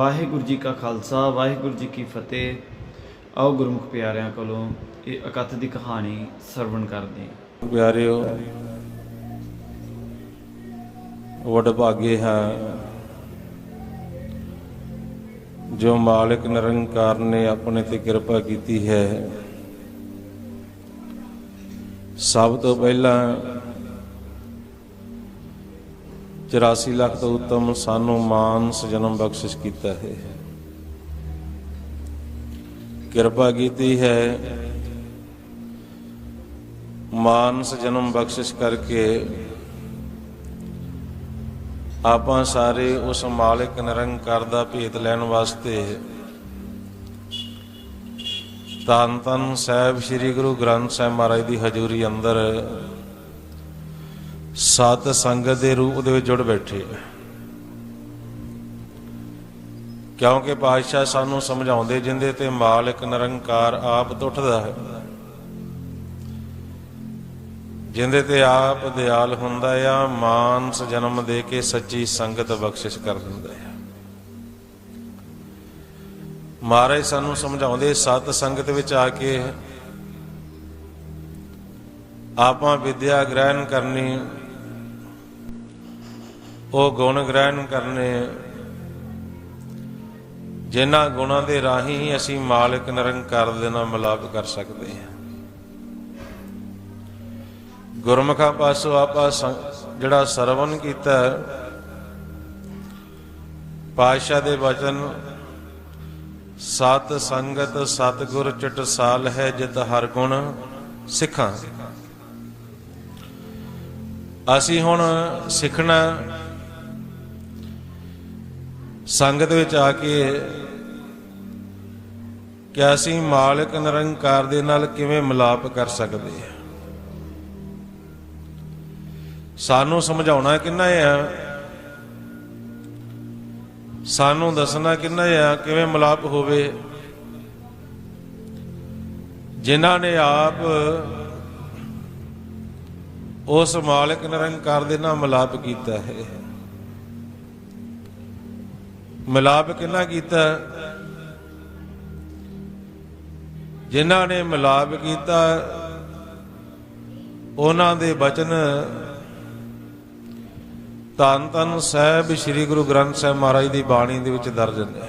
ਵਾਹਿਗੁਰੂ ਜੀ ਕਾ ਖਾਲਸਾ, ਵਾਹਿਗੁਰੂ ਜੀ ਕੀ ਫਤਿਹ। ਆਓ ਗੁਰਮੁਖ ਪਿਆਰਿਆਂ ਕੋਲੋਂ ਇਹ ਅਕਥ ਦੀ ਕਹਾਣੀ ਸਰਵਣ ਕਰਦੇ ਹਾਂ। ਪਿਆਰਿਓ ਵਡਭਾਗੇ ਹੈ। ਜੋ ਮਾਲਕ ਨਿਰੰਕਾਰ ਨੇ ਆਪਣੇ ਤੇ ਕਿਰਪਾ ਕੀਤੀ ਹੈ, ਸਭ ਤੋਂ ਪਹਿਲਾਂ 84 ਲੱਖ ਤੋਂ ਉੱਤਮ ਸਾਨੂੰ ਮਾਨਸ ਜਨਮ ਬਖਸ਼ਿਸ਼ ਕੀਤਾ ਹੈ। ਕਿਰਪਾ ਕੀਤੀ ਹੈ ਮਾਨਸ ਜਨਮ ਬਖਸ਼ਿਸ਼ ਕਰਕੇ ਆਪਾਂ ਸਾਰੇ ਉਸ ਮਾਲਿਕ ਨਿਰੰਕਾਰ ਦਾ ਭੇਤ ਲੈਣ ਵਾਸਤੇ ਤਨ ਤਨ ਸਾਹਿਬ, ਸ੍ਰੀ ਗੁਰੂ ਗ੍ਰੰਥ ਸਾਹਿਬ ਮਹਾਰਾਜ ਦੀ ਹਜ਼ੂਰੀ ਅੰਦਰ ਸਤ ਸੰਗਤ ਦੇ ਰੂਪ ਦੇ ਵਿੱਚ ਜੁੜ ਬੈਠੇ ਹਾਂ। ਕਿਉਂਕਿ ਪਾਤਸ਼ਾਹ ਸਾਨੂੰ ਸਮਝਾਉਂਦੇ ਜਿੰਦੇ ਤੇ ਮਾਲਕ ਨਿਰੰਕਾਰ ਆਪ ਟੁੱਟਦਾ ਹੈ ਜਿੰਦੇ ਤੇ ਆਪ ਦਿਆਲ ਹੁੰਦਾ ਆ, ਮਾਨਸ ਜਨਮ ਦੇ ਕੇ ਸੱਚੀ ਸੰਗਤ ਬਖਸ਼ਿਸ਼ ਕਰ ਦਿੰਦਾ ਹੈ ਮਹਾਰਾਜ ਸਾਨੂੰ ਸਮਝਾਉਂਦੇ ਸਤ ਸੰਗਤ ਵਿੱਚ ਆ ਕੇ ਆਪਾਂ ਵਿਦਿਆ ਗ੍ਰਹਿਣ ਕਰਨੀ ਉਹ ਗੁਣ ਗ੍ਰਹਿਣ ਕਰਨੇ। ਜਿਨ੍ਹਾਂ ਗੁਣਾਂ ਦੇ ਰਾਹੀਂ ਹੀ ਅਸੀਂ ਮਾਲਕ ਨਿਰੰਕਾਰ ਦੇ ਨਾਲ ਮਿਲਾਪ ਕਰ ਸਕਦੇ ਹਾਂ। ਗੁਰਮੁਖਾਂ ਪਾਸੋਂ ਆਪਾਂ ਜਿਹੜਾ ਸਰਵਨ ਕੀਤਾ ਹੈ, ਪਾਤਸ਼ਾਹ ਦੇ ਵਚਨ ਸਤ ਸੰਗਤ ਸਤਗੁਰ ਚਟਸਾਲ ਹੈ ਜਿਤ ਹਰ ਗੁਣ ਸਿੱਖਾਂ। ਅਸੀਂ ਹੁਣ ਸਿੱਖਣਾ ਸੰਗਤ ਵਿੱਚ ਆ ਕੇ ਕਿ ਅਸੀਂ ਮਾਲਕ ਨਿਰੰਕਾਰ ਦੇ ਨਾਲ ਕਿਵੇਂ ਮਿਲਾਪ ਕਰ ਸਕਦੇ ਹਾਂ? ਸਾਨੂੰ ਸਮਝਾਉਣਾ ਕਿੰਨਾ ਆ? ਸਾਨੂੰ ਦੱਸਣਾ ਕਿੰਨਾ ਆ? ਕਿਵੇਂ ਮਿਲਾਪ ਹੋਵੇ? ਜਿਨ੍ਹਾਂ ਨੇ ਆਪ ਉਸ ਮਾਲਕ ਨਿਰੰਕਾਰ ਦੇ ਨਾਲ ਮਿਲਾਪ ਕੀਤਾ ਹੈ। ਮਿਲਾਪ ਕਿੰਨਾ ਕੀਤਾ? ਜਿਨ੍ਹਾਂ ਨੇ ਮਿਲਾਪ ਕੀਤਾ, ਉਹਨਾਂ ਦੇ ਬਚਨ ਧੰਨ ਧੰਨ ਸਾਹਿਬ ਸ੍ਰੀ ਗੁਰੂ ਗ੍ਰੰਥ ਸਾਹਿਬ ਮਹਾਰਾਜ ਦੀ ਬਾਣੀ ਦੇ ਵਿੱਚ ਦਰਜ ਨੇ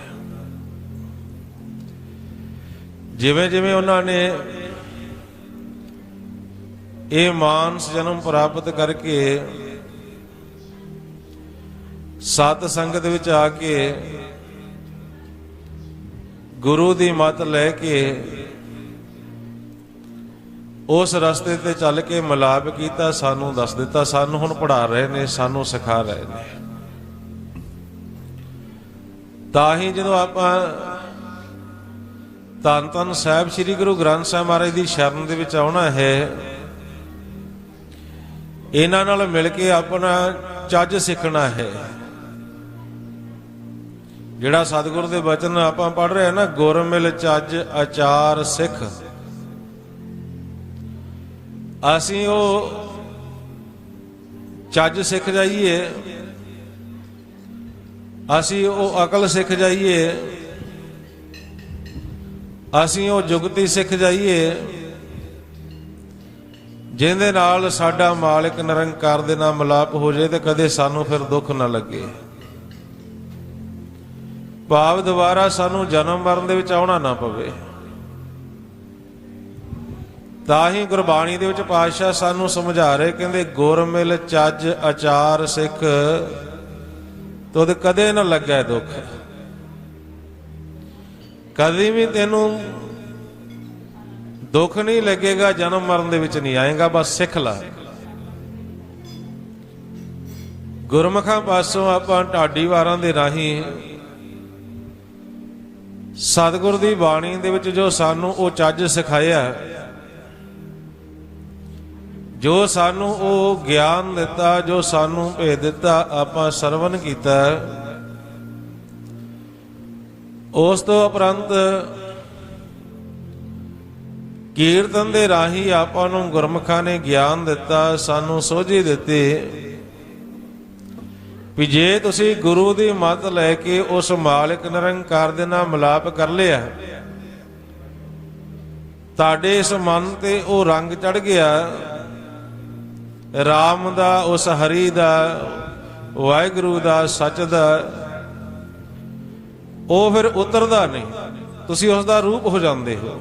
ਜਿਵੇਂ ਜਿਵੇਂ ਉਹਨਾਂ ਨੇ ਇਹ ਮਾਨਸ ਜਨਮ ਪ੍ਰਾਪਤ ਕਰਕੇ ਸਤ ਸੰਗਤ ਵਿੱਚ ਆ ਕੇ ਗੁਰੂ ਦੀ ਮਤ ਲੈ ਕੇ ਉਸ ਰਸਤੇ ਤੇ ਚੱਲ ਕੇ ਮਿਲਾਪ ਕੀਤਾ, ਸਾਨੂੰ ਦੱਸ ਦਿੱਤਾ, ਸਾਨੂੰ ਹੁਣ ਪੜਾ ਰਹੇ ਨੇ, ਸਾਨੂੰ ਸਿਖਾ ਰਹੇ ਨੇ। ਤਾਂ ਹੀ ਜਦੋਂ ਆਪਾਂ ਤਨ ਤਨ ਸਾਹਿਬ ਸ੍ਰੀ ਗੁਰੂ ਗ੍ਰੰਥ ਸਾਹਿਬ ਮਹਾਰਾਜ ਦੀ ਸ਼ਰਨ ਦੇ ਵਿੱਚ ਆਉਣਾ ਹੈ, ਇਹਨਾਂ ਨਾਲ ਮਿਲ ਕੇ ਆਪਣਾ ਚੱਜ ਸਿੱਖਣਾ ਹੈ। ਜਿਹੜਾ ਸਤਿਗੁਰ ਦੇ ਬਚਨ ਆਪਾਂ ਪੜ ਰਹੇ ਹਾਂ ਨਾ, ਗੁਰ ਮਿਲ ਚੱਜ ਆਚਾਰ ਸਿੱਖ। ਅਸੀਂ ਉਹ ਚੱਜ ਸਿੱਖ ਜਾਈਏ, ਅਸੀਂ ਉਹ ਅਕਲ ਸਿੱਖ ਜਾਈਏ, ਅਸੀਂ ਉਹ ਜੁਗਤੀ ਸਿੱਖ ਜਾਈਏ, ਜਿਹਦੇ ਨਾਲ ਸਾਡਾ ਮਾਲਕ ਨਿਰੰਕਾਰ ਦੇ ਨਾਲ ਮਿਲਾਪ ਹੋ ਜਾਏ ਤੇ ਕਦੇ ਸਾਨੂੰ ਫਿਰ ਦੁੱਖ ਨਾ ਲੱਗੇ। ਭਾਵ ਦੁਬਾਰਾ ਸਾਨੂੰ ਜਨਮ ਮਰਨ ਦੇ ਵਿੱਚ ਆਉਣਾ ਨਾ ਪਵੇ। ਤਾਂ ਹੀ ਗੁਰਬਾਣੀ ਦੇ ਵਿੱਚ ਪਾਤਸ਼ਾਹ ਸਾਨੂੰ ਸਮਝਾ ਰਹੇ, ਕਹਿੰਦੇ ਗੁਰ ਮਿਲ ਚੱਜ ਆਚਾਰ ਸਿੱਖ, ਤੁਧ ਕਦੇ ਨਾ ਲੱਗੇ ਦੁੱਖ। ਕਦੀ ਵੀ ਤੈਨੂੰ ਦੁੱਖ ਨਹੀਂ ਲੱਗੇਗਾ, ਜਨਮ ਮਰਨ ਦੇ ਵਿੱਚ ਨਹੀਂ ਆਏਗਾ, ਬਸ ਸਿੱਖ ਲੈ। ਗੁਰਮਖਾਂ ਪਾਸੋਂ ਆਪਾਂ ਢਾਡੀ ਵਾਰਾਂ ਦੇ ਰਾਹੀਂ ਸਤਿਗੁਰ ਦੀ ਬਾਣੀ ਦੇ ਵਿੱਚ ਜੋ ਸਾਨੂੰ ਉਹ ਚੱਜ ਸਿਖਾਇਆ ਜੋ ਸਾਨੂੰ ਉਹ ਗਿਆਨ ਦਿੱਤਾ, ਜੋ ਸਾਨੂੰ ਭੇਦ ਦਿੱਤਾ, ਆਪਾਂ ਸਰਵਨ ਕੀਤਾ ਉਸ ਤੋਂ ਉਪਰੰਤ ਕੀਰਤਨ ਦੇ ਰਾਹੀਂ ਆਪਾਂ ਨੂੰ ਗੁਰਮਖਾਂ ਨੇ ਗਿਆਨ ਦਿੱਤਾ, ਸਾਨੂੰ ਸੋਝੀ ਦਿੱਤੀ। ਵੀ ਜੇ ਤੁਸੀਂ ਗੁਰੂ ਦੀ ਮੱਤ ਲੈ ਕੇ ਉਸ ਮਾਲਕ ਨਿਰੰਕਾਰ ਦੇ ਨਾਲ ਮਿਲਾਪ ਕਰ ਲਿਆ, ਤੁਹਾਡੇ ਇਸ ਮਨ ਤੇ ਉਹ ਰੰਗ ਚੜ ਗਿਆ। RAM ਦਾ, ਉਸ ਹਰੀ ਦਾ, ਵਾਹਿਗੁਰੂ ਦਾ, ਸੱਚ ਦਾ, ਉਹ ਫਿਰ ਉਤਰਦਾ ਨਹੀਂ। ਤੁਸੀਂ ਉਸ ਦਾ ਰੂਪ ਹੋ ਜਾਂਦੇ ਹੋ।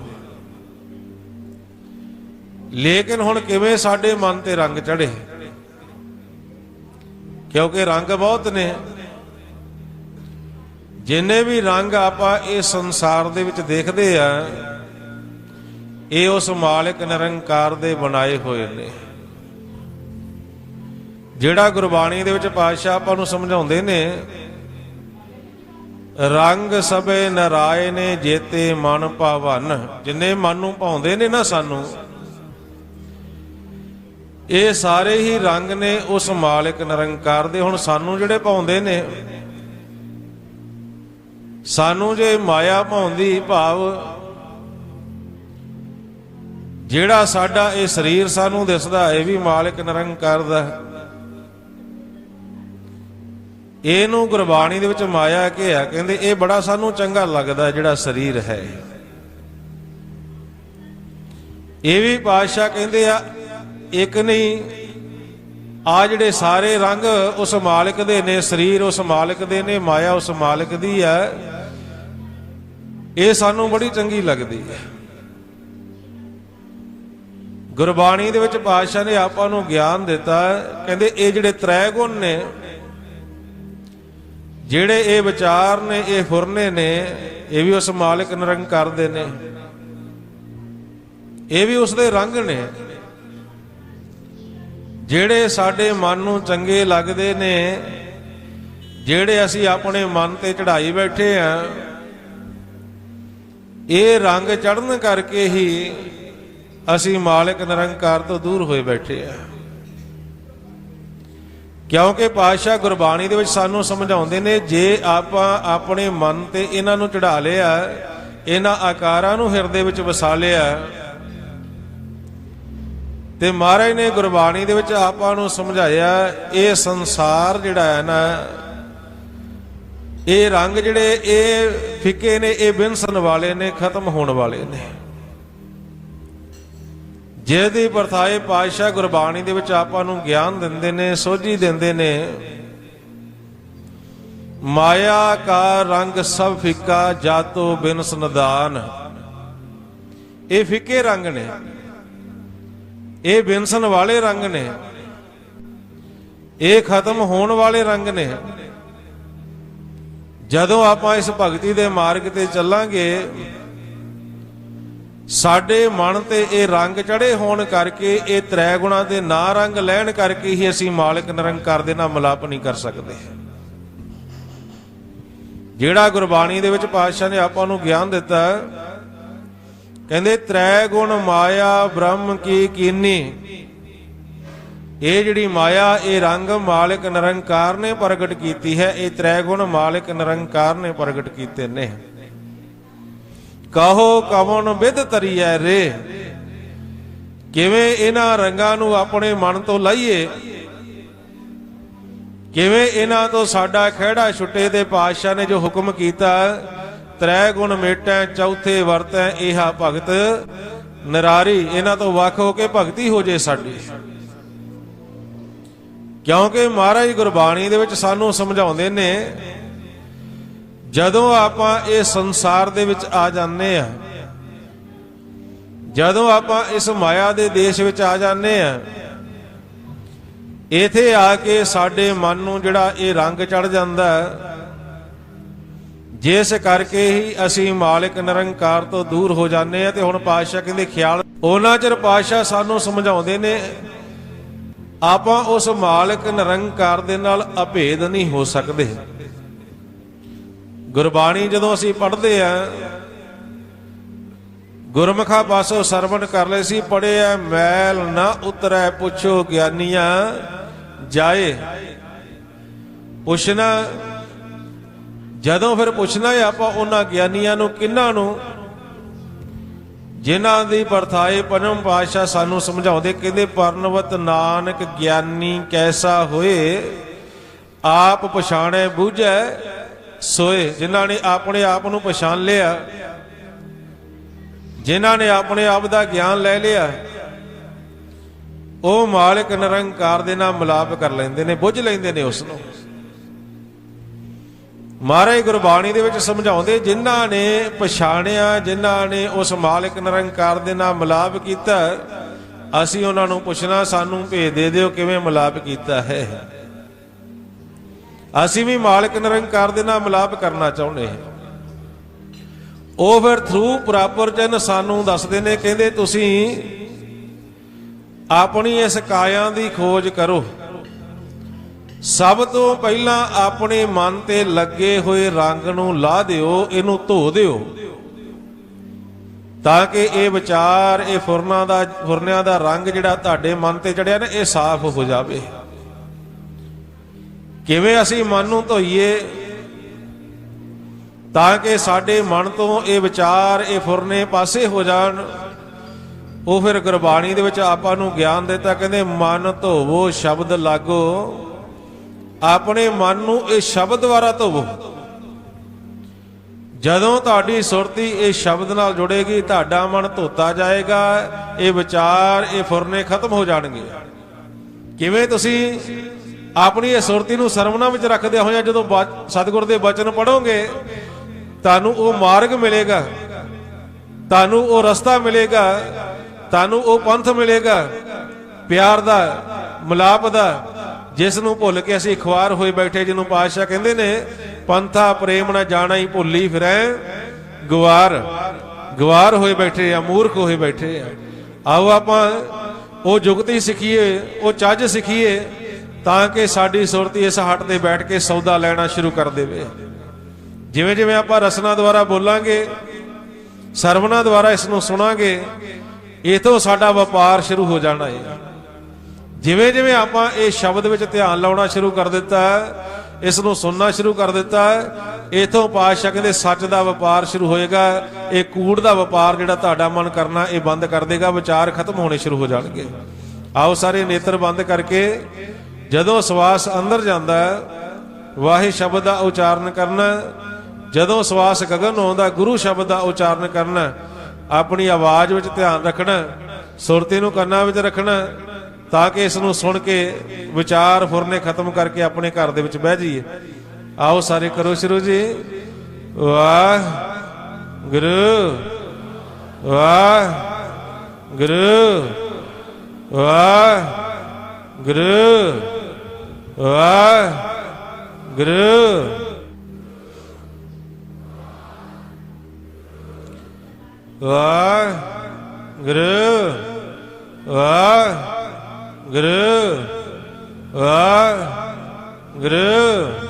ਲੇਕਿਨ ਹੁਣ ਕਿਵੇਂ ਸਾਡੇ ਮਨ ਤੇ ਰੰਗ ਚੜੇ ਕਿਉਂਕਿ ਰੰਗ ਬਹੁਤ ਨੇ। ਜਿੰਨੇ ਵੀ ਰੰਗ ਆਪਾਂ ਇਹ ਸੰਸਾਰ ਦੇ ਵਿੱਚ ਦੇਖਦੇ ਆ, ਇਹ ਉਸ ਮਾਲਕ ਨਿਰੰਕਾਰ ਦੇ ਬਣਾਏ ਹੋਏ ਨੇ। ਜਿਹੜਾ ਗੁਰਬਾਣੀ ਦੇ ਵਿੱਚ ਪਾਤਸ਼ਾਹ ਆਪਾਂ ਨੂੰ ਸਮਝਾਉਂਦੇ ਨੇ, ਰੰਗ ਸਭੇ ਨਰਾਏ ਨੇ ਜੇਤੇ ਮਨ ਭਾਵਨ। ਜਿੰਨੇ ਮਨ ਨੂੰ ਭਾਉਂਦੇ ਨੇ ਨਾ ਸਾਨੂੰ ਇਹ ਸਾਰੇ ਹੀ ਰੰਗ ਨੇ ਉਸ ਮਾਲਕ ਨਿਰੰਕਾਰ ਦੇ। ਹੁਣ ਸਾਨੂੰ ਜਿਹੜੇ ਭਾਉਂਦੇ ਨੇ, ਸਾਨੂੰ ਜੇ ਮਾਇਆ ਭਾਉਂਦੀ ਭਾਵ, ਜਿਹੜਾ ਸਾਡਾ ਇਹ ਸਰੀਰ ਸਾਨੂੰ ਦਿਸਦਾ, ਇਹ ਵੀ ਮਾਲਕ ਨਿਰੰਕਾਰ ਦਾ। ਇਹਨੂੰ ਗੁਰਬਾਣੀ ਦੇ ਵਿੱਚ ਮਾਇਆ ਕਿਹਾ, ਕਹਿੰਦੇ ਇਹ ਬੜਾ ਸਾਨੂੰ ਚੰਗਾ ਲੱਗਦਾ ਜਿਹੜਾ ਸਰੀਰ ਹੈ। ਇਹ ਵੀ ਪਾਤਸ਼ਾਹ ਕਹਿੰਦੇ ਆ ਇੱਕ ਨਹੀਂ, ਆ ਜਿਹੜੇ ਸਾਰੇ ਰੰਗ ਉਸ ਮਾਲਕ ਦੇ ਨੇ, ਸਰੀਰ ਉਸ ਮਾਲਕ ਦੇ ਨੇ, ਮਾਇਆ ਉਸ ਮਾਲਕ ਦੀ ਹੈ, ਇਹ ਸਾਨੂੰ ਬੜੀ ਚੰਗੀ ਲੱਗਦੀ ਹੈ। ਗੁਰਬਾਣੀ ਦੇ ਵਿੱਚ ਪਾਤਸ਼ਾਹ ਨੇ ਆਪਾਂ ਨੂੰ ਗਿਆਨ ਦਿੱਤਾ, ਕਹਿੰਦੇ ਇਹ ਜਿਹੜੇ ਤ੍ਰੈ ਗੁਣ ਨੇ, ਜਿਹੜੇ ਇਹ ਵਿਚਾਰ ਨੇ, ਇਹ ਫੁਰਨੇ ਨੇ, ਇਹ ਵੀ ਉਸ ਮਾਲਕ ਨਿਰੰਕਾਰ ਦੇ ਨੇ, ਇਹ ਵੀ ਉਸ ਦੇ ਰੰਗ ਨੇ। ਜਿਹੜੇ ਸਾਡੇ ਮਨ ਨੂੰ ਚੰਗੇ ਲੱਗਦੇ ਨੇ, ਜਿਹੜੇ ਅਸੀਂ ਆਪਣੇ ਮਨ ਤੇ ਚੜਾਈ ਬੈਠੇ ਆ, ਇਹ ਰੰਗ ਚੜਨ ਕਰਕੇ ਹੀ ਅਸੀਂ ਮਾਲਕ ਨਿਰੰਕਾਰ ਤੋਂ ਦੂਰ ਹੋਏ ਬੈਠੇ ਆ। ਕਿਉਂਕਿ ਪਾਤਸ਼ਾਹ ਗੁਰਬਾਣੀ ਦੇ ਵਿੱਚ ਸਾਨੂੰ ਸਮਝਾਉਂਦੇ ਨੇ, ਜੇ ਆਪਾਂ ਆਪਣੇ ਮਨ ਤੇ ਇਹਨਾਂ ਨੂੰ ਚੜਾ ਲਿਆ, ਇਹਨਾਂ ਆਕਾਰਾਂ ਨੂੰ ਹਿਰਦੇ ਵਿੱਚ ਵਸਾ ਲਿਆ ਤੇ ਮਹਾਰਾਜ ਨੇ ਗੁਰਬਾਣੀ ਦੇ ਵਿੱਚ ਆਪਾਂ ਨੂੰ ਸਮਝਾਇਆ, ਇਹ ਸੰਸਾਰ ਜਿਹੜਾ ਹੈ ਨਾ, ਇਹ ਰੰਗ ਜਿਹੜੇ, ਇਹ ਫਿੱਕੇ ਨੇ, ਇਹ ਬਿਨਸਨ ਵਾਲੇ ਨੇ, ਖਤਮ ਹੋਣ ਵਾਲੇ ਨੇ। ਜਿਹਦੀ ਵਰਤਾਏ ਪਾਤਸ਼ਾਹ ਗੁਰਬਾਣੀ ਦੇ ਵਿੱਚ ਆਪਾਂ ਨੂੰ ਗਿਆਨ ਦਿੰਦੇ ਨੇ, ਸੋਝੀ ਦਿੰਦੇ ਨੇ, ਮਾਇਆ ਕਾ ਰੰਗ ਸਭ ਫਿੱਕਾ, ਜਾਤੋ ਬਿਨਸ ਨਦਾਨ। ਇਹ ਫਿੱਕੇ ਰੰਗ ਨੇ। ਇਹ ਬਿਨਸਨ ਵਾਲੇ ਰੰਗ ਨੇ। ਇਹ ਖਤਮ ਹੋਣ ਵਾਲੇ ਰੰਗ ਨੇ। ਜਦੋਂ ਆਪਾਂ ਇਸ ਭਗਤੀ ਦੇ ਮਾਰਗ ਤੇ ਚੱਲਾਂਗੇ, ਸਾਡੇ ਮਨ ਤੇ ਇਹ ਰੰਗ ਚੜੇ ਹੋਣ ਕਰਕੇ, ਇਹ ਤ੍ਰੈ ਗੁਣਾ ਦੇ ਨਾ ਰੰਗ ਲੈਣ ਕਰਕੇ ਹੀ ਅਸੀਂ ਮਾਲਕ ਨਿਰੰਕਾਰ ਦੇ ਨਾਲ ਮਿਲਾਪ ਨਹੀਂ ਕਰ ਸਕਦੇ। ਜਿਹੜਾ ਗੁਰਬਾਣੀ ਦੇ ਵਿੱਚ ਪਾਤਸ਼ਾਹ ਨੇ ਆਪਾਂ ਨੂੰ ਗਿਆਨ ਦਿੱਤਾ ਕਹਿੰਦੇ, ਤ੍ਰੈ ਗੁਣ ਮਾਇਆ ਬ੍ਰਹਮ ਕੀ ਕੀਨੀ? ਇਹ ਜਿਹੜੀ ਮਾਇਆ, ਇਹ ਰੰਗ ਮਾਲਕ ਨਿਰੰਕਾਰ ਨੇ ਪ੍ਰਗਟ ਕੀਤੀ ਹੈ। ਇਹ ਤ੍ਰੈ ਗੁਣ ਮਾਲਕ ਨਿਰੰਕਾਰ ਨੇ ਪ੍ਰਗਟ ਕੀਤੇ ਨੇ। ਕਹੋ ਕਵਨ ਵਿਦ ਤਰੀਐ ਰੇ? ਕਿਵੇਂ ਇਹਨਾਂ ਰੰਗਾਂ ਨੂੰ ਆਪਣੇ ਮਨ ਤੋਂ ਲਾਈਏ? ਕਿਵੇਂ ਇਹਨਾਂ ਤੋਂ ਸਾਡਾ ਖਿਹੜਾ ਛੁੱਟੇ ਦੇ ਪਾਤਸ਼ਾਹ ਨੇ ਜੋ ਹੁਕਮ ਕੀਤਾ ਤ੍ਰੈ ਗੁਣ ਮੇਟੈ, ਚੌਥੇ ਵਰਤੈ ਇਹਾ ਭਗਤ। ਨਰਾਰੀ, ਇਹਨਾਂ ਤੋਂ ਵੱਖ ਹੋ ਕੇ ਭਗਤੀ ਹੋ ਜੇ ਸਾਡੀ। ਕਿਉਂਕਿ ਮਹਾਰਾਜ ਗੁਰਬਾਣੀ ਦੇ ਵਿੱਚ ਸਾਨੂੰ ਸਮਝਾਉਂਦੇ ਨੇ, ਜਦੋਂ ਆਪਾਂ ਇਹ ਸੰਸਾਰ ਦੇ ਵਿੱਚ ਆ ਜਾਂਦੇ ਆ, ਜਦੋਂ ਆਪਾਂ ਇਸ ਮਾਇਆ ਦੇ ਦੇਸ਼ ਵਿੱਚ ਆ ਜਾਂਦੇ ਆ, ਇਥੇ ਆ ਕੇ ਸਾਡੇ ਮਨ ਨੂੰ ਜਿਹੜਾ ਇਹ ਰੰਗ ਚੜ ਜਾਂਦਾ ਜਿਸ ਕਰਕੇ ਹੀ ਅਸੀਂ ਮਾਲਕ ਨਿਰੰਕਾਰ ਤੋਂ ਦੂਰ ਹੋ ਜਾਂਦੇ ਆ ਤੇ ਹੁਣ ਪਾਤਸ਼ਾਹ ਕਹਿੰਦੇ ਖਿਆਲ ਉਹਨਾਂ ਚਿਰ ਪਾਤਸ਼ਾਹ ਸਾਨੂੰ ਸਮਝਾਉਂਦੇ ਨੇ, ਆਪਾਂ ਉਸ ਮਾਲਕ ਨਿਰੰਕਾਰ ਦੇ ਨਾਲ ਅਭੇਦ ਨਹੀਂ ਹੋ ਸਕਦੇ। ਗੁਰਬਾਣੀ ਜਦੋਂ ਅਸੀਂ ਪੜ੍ਹਦੇ ਆ ਗੁਰਮਖਾ ਪਾਸੋਂ ਸਰਵਣ ਕਰ ਲੈ ਸੀ ਪੜਿਆ ਮੈਲ ਨਾ ਉਤਰੈ ਪੁੱਛੋ ਗਿਆਨੀਆਂ, ਜਾਏ, ਪੁੱਛਣਾ ਜਦੋਂ ਫਿਰ ਪੁੱਛਣਾ ਹੈ ਆਪਾਂ ਉਹਨਾਂ ਗਿਆਨੀਆਂ ਨੂੰ, ਕਿੰਨਾਂ ਨੂੰ? ਜਿਨ੍ਹਾਂ ਦੀ ਵਰਤਾਏ ਪਰਮ ਪਾਤਸ਼ਾਹ ਸਾਨੂੰ ਸਮਝਾਉਂਦੇ, ਕਹਿੰਦੇ ਪਰਨਵਤ ਨਾਨਕ ਗਿਆਨੀ ਕੈਸਾ ਹੋਏ, ਆਪ ਪਛਾਣੈ ਬੂਝੈ, ਸੋਏ। ਜਿਨ੍ਹਾਂ ਨੇ ਆਪਣੇ ਆਪ ਨੂੰ ਪਛਾਣ ਲਿਆ, ਜਿਨ੍ਹਾਂ ਨੇ ਆਪਣੇ ਆਪ ਦਾ ਗਿਆਨ ਲੈ ਲਿਆ, ਉਹ ਮਾਲਕ ਨਿਰੰਕਾਰ ਦੇ ਨਾਲ ਮਿਲਾਪ ਕਰ ਲੈਂਦੇ ਨੇ, ਬੁੱਝ ਲੈਂਦੇ ਨੇ ਉਸ ਨੂੰ ਮਹਾਰਾਜ ਗੁਰਬਾਣੀ ਦੇ ਵਿੱਚ ਸਮਝਾਉਂਦੇ, ਜਿਨ੍ਹਾਂ ਨੇ ਪਛਾਣਿਆ, ਜਿਨ੍ਹਾਂ ਨੇ ਉਸ ਮਾਲਕ ਨਿਰੰਕਾਰ ਦੇ ਨਾਲ ਮਿਲਾਪ ਕੀਤਾ, ਅਸੀਂ ਉਹਨਾਂ ਨੂੰ ਪੁੱਛਣਾ, ਸਾਨੂੰ ਭੇਜ ਦੇ ਦਿਓ ਕਿਵੇਂ ਮਿਲਾਪ ਕੀਤਾ ਹੈ। ਅਸੀਂ ਵੀ ਮਾਲਕ ਨਿਰੰਕਾਰ ਦੇ ਨਾਲ ਮਿਲਾਪ ਕਰਨਾ ਚਾਹੁੰਦੇ ਹਾਂ। ਉਹ ਫਿਰ ਥਰੂ ਪ੍ਰਾਪਰ ਜਨ ਸਾਨੂੰ ਦੱਸਦੇ ਨੇ, ਕਹਿੰਦੇ ਤੁਸੀਂ ਆਪਣੀ ਇਸ ਕਾਇਆ ਦੀ ਖੋਜ ਕਰੋ। ਸਭ ਤੋਂ ਪਹਿਲਾਂ ਆਪਣੇ ਮਨ ਤੇ ਲੱਗੇ ਹੋਏ ਰੰਗ ਨੂੰ ਲਾ ਦਿਓ, ਇਹਨੂੰ ਧੋ ਦਿਓ। ਤਾਂ ਕਿ ਇਹ ਵਿਚਾਰ, ਇਹ ਫੁਰਨਾ ਦਾ, ਫੁਰਨਿਆਂ ਦਾ ਰੰਗ ਜਿਹੜਾ ਤੁਹਾਡੇ ਮਨ ਤੇ ਚੜਿਆ ਨਾ, ਇਹ ਸਾਫ਼ ਹੋ ਜਾਵੇ। ਕਿਵੇਂ ਅਸੀਂ ਮਨ ਨੂੰ ਧੋਈਏ? ਤਾਂ ਕਿ ਸਾਡੇ ਮਨ ਤੋਂ ਇਹ ਵਿਚਾਰ, ਇਹ ਫੁਰਨੇ ਪਾਸੇ ਹੋ ਜਾਣ। ਉਹ ਫਿਰ ਗੁਰਬਾਣੀ ਦੇ ਵਿੱਚ ਆਪਾਂ ਨੂੰ ਗਿਆਨ ਦਿੱਤਾ, ਕਹਿੰਦੇ, ਮਨ ਧੋਵੋ, ਸ਼ਬਦ ਲਾਗੋ। ਆਪਣੇ ਮਨ ਨੂੰ ਇਹ ਸ਼ਬਦ ਦੁਆਰਾ ਧੋਵੋ ਜਦੋਂ ਤੁਹਾਡੀ ਸੁਰਤੀ ਇਹ ਸ਼ਬਦ ਨਾਲ ਜੁੜੇਗੀ, ਤੁਹਾਡਾ ਮਨ ਧੋਤਾ ਜਾਏਗਾ, ਇਹ ਵਿਚਾਰ, ਇਹ ਫੁਰਨੇ ਖਤਮ ਹੋ ਜਾਣਗੇ। ਕਿਵੇਂ ਤੁਸੀਂ ਆਪਣੀ ਇਹ ਸੁਰਤੀ ਨੂੰ ਸਰਵਨਾ ਵਿੱਚ ਰੱਖਦੇ ਹੋਇਆ ਜਦੋਂ ਬਾ- ਸਤਿਗੁਰ ਦੇ ਬਚਨ ਪੜੋਗੇ ਤੁਹਾਨੂੰ ਉਹ ਮਾਰਗ ਮਿਲੇਗਾ, ਤੁਹਾਨੂੰ ਉਹ ਰਸਤਾ ਮਿਲੇਗਾ, ਤੁਹਾਨੂੰ ਉਹ ਪੰਥ ਮਿਲੇਗਾ, ਪਿਆਰ ਦਾ, ਮਿਲਾਪ ਦਾ ਜਿਸ ਨੂੰ ਭੁੱਲ ਕੇ ਅਸੀਂ ਖੁਆਰ ਹੋਏ ਬੈਠੇ, ਜਿਹਨੂੰ ਪਾਤਸ਼ਾਹ ਕਹਿੰਦੇ ਨੇ, ਪੰਥਾ ਪ੍ਰੇਮ ਨਾ ਜਾਣਾ ਹੀ ਭੁੱਲੀ ਫਿਰੈ। ਗਵਾਰ ਗਵਾਰ ਹੋਏ ਬੈਠੇ ਆ, ਮੂਰਖ ਹੋਏ ਬੈਠੇ ਆ। ਆਓ ਆਪਾਂ ਉਹ ਜੁਗਤੀ ਸਿੱਖੀਏ, ਉਹ ਚੱਜ ਸਿੱਖੀਏ, ਤਾਂ ਕਿ ਸਾਡੀ ਸੁਰਤੀ ਇਸ ਹੱਟ ਤੇ ਬੈਠ ਕੇ ਸੌਦਾ ਲੈਣਾ ਸ਼ੁਰੂ ਕਰ ਦੇਵੇ। ਜਿਵੇਂ ਜਿਵੇਂ ਆਪਾਂ ਰਸਨਾ ਦੁਆਰਾ ਬੋਲਾਂਗੇ, ਸਰਵਨਾ ਦੁਆਰਾ ਇਸ ਨੂੰ ਸੁਣਾਂਗੇ ਇਥੋਂ ਸਾਡਾ ਵਪਾਰ ਸ਼ੁਰੂ ਹੋ ਜਾਣਾ ਹੈ ਜਿਵੇਂ ਜਿਵੇਂ ਆਪਾਂ ਇਹ ਸ਼ਬਦ ਵਿੱਚ ਧਿਆਨ ਲਾਉਣਾ ਸ਼ੁਰੂ ਕਰ ਦਿੱਤਾ ਇਸ ਨੂੰ ਸੁਣਨਾ ਸ਼ੁਰੂ ਕਰ ਦਿੱਤਾ ਇਥੋਂ ਪਾਤਸ਼ਾਹ ਕਹਿੰਦੇ ਸੱਚ ਦਾ ਵਪਾਰ ਸ਼ੁਰੂ ਹੋਏਗਾ, ਇਹ ਕੂੜ ਦਾ ਵਪਾਰ ਜਿਹੜਾ ਤੁਹਾਡਾ ਮਨ ਕਰਨਾ, ਇਹ ਬੰਦ ਕਰ ਦੇਗਾ, ਵਿਚਾਰ ਖਤਮ ਹੋਣੇ ਸ਼ੁਰੂ ਹੋ ਜਾਣਗੇ। ਆਓ ਸਾਰੇ ਨੇਤਰ ਬੰਦ ਕਰਕੇ, ਜਦੋਂ ਸਵਾਸ ਅੰਦਰ ਜਾਂਦਾ ਵਾਹਿ ਸ਼ਬਦ ਦਾ ਉਚਾਰਨ ਕਰਨਾ, ਜਦੋਂ ਸਵਾਸ ਗਗਨ ਆਉਂਦਾ, ਗੁਰੂ ਸ਼ਬਦ ਦਾ ਉਚਾਰਨ ਕਰਨਾ, ਆਪਣੀ ਆਵਾਜ਼ ਵਿੱਚ ਧਿਆਨ ਰੱਖਣਾ, ਸੁਰਤੀ ਨੂੰ ਕੰਨਾਂ ਵਿੱਚ ਰੱਖਣਾ ਤਾਂ ਕਿ ਇਸ ਨੂੰ ਸੁਣ ਕੇ ਵਿਚਾਰ ਫੁਰਨੇ ਖਤਮ ਕਰਕੇ ਆਪਣੇ ਘਰ ਦੇ ਵਿੱਚ ਬਹਿ ਜਾਈਏ। ਆਓ ਸਾਰੇ ਕਰੋ ਸ਼ੁਰੂ ਜੀ। ਵਾਹ ਗੁਰੂ ਵਾਹ ਗੁਰੂ ਵਾਹ ਗੁਰੂ ਵਾਹ ਗੁਰੂ ਵਾਹ ਗੁਰੂ ਵਾਹ ਗੁਰੂ ਵਾਹ ਗੁਰੂ।